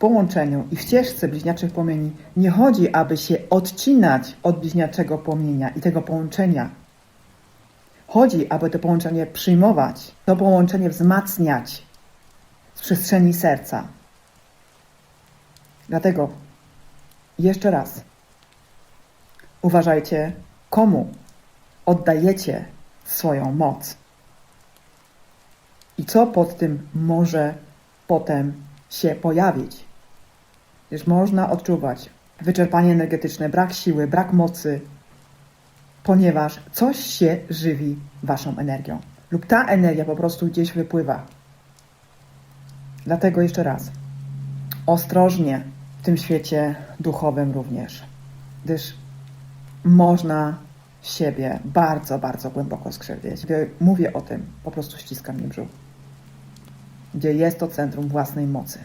połączeniu i w ścieżce bliźniaczych płomieni nie chodzi, aby się odcinać od bliźniaczego płomienia i tego połączenia. Chodzi, aby to połączenie przyjmować, to połączenie wzmacniać z przestrzeni serca. Dlatego jeszcze raz uważajcie, komu oddajecie swoją moc i co pod tym może potem się pojawić. Gdyż można odczuwać wyczerpanie energetyczne, brak siły, brak mocy, ponieważ coś się żywi waszą energią, lub ta energia po prostu gdzieś wypływa. Dlatego jeszcze raz, ostrożnie w tym świecie duchowym również, gdyż można siebie bardzo, bardzo głęboko skrzywdzić. Gdy mówię o tym, po prostu ściska mnie brzuch. Gdzie jest to centrum własnej mocy.